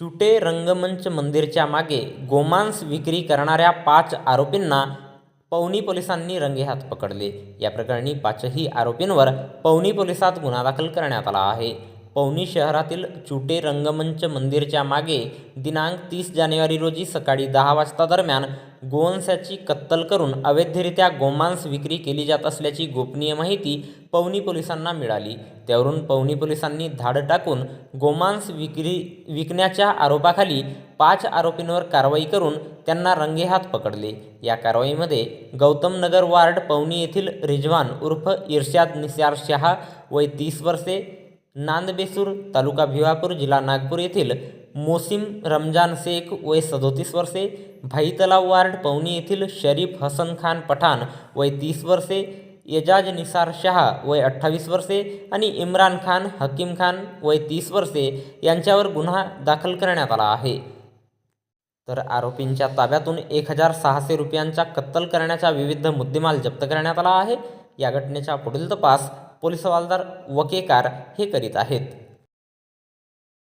चुटे रंगमंच मंदिरच्या मागे गोमांस विक्री करणाऱ्या पाच आरोपींना पवनी पोलिसांनी रंगेहात पकडले. या प्रकरणी पाचही आरोपींवर पवनी पोलिसात गुन्हा दाखल करण्यात आला आहे. पवनी शहरातील चुटे रंगमंच मंदिरच्या मागे दिनांक तीस जानेवारी रोजी सकाळी दहा वाजता दरम्यान गोवंशाची कत्तल करून अवैधरित्या गोमांस विक्री केली जात असल्याची गोपनीय माहिती पवनी पोलिसांना मिळाली. त्यावरून पवनी पोलिसांनी धाड टाकून गोमांस विक्री विकण्याच्या आरोपाखाली पाच आरोपींवर कारवाई करून त्यांना रंगेहात पकडले. या कारवाईमध्ये गौतम नगर वार्ड पवनी येथील रिजवान उर्फ इर्शाद निसार शहा वय तीस वर्षे नांदबेसूर तालुका भिवापूर जिल्हा नागपूर येथील मोसिम रमजान शेख वय सदोतीस वर्षे भाई तलाव वार्ड पवनी येथील शरीफ हसन खान पठाण वय तीस वर्षे एजाज निसार शहा वय अठ्ठावीस वर्षे आणि इम्रान खान हकीम खान वय तीस वर्षे यांच्यावर गुन्हा दाखल करण्यात आला आहे. तर आरोपींच्या ताब्यातून एक हजार सहाशे रुपयांचा कत्तल करण्याचा विविध मुद्देमाल जप्त करण्यात आला आहे. या घटनेचा पुढील तपास पोलीस हवालदार वकेकार हे करीत आहेत.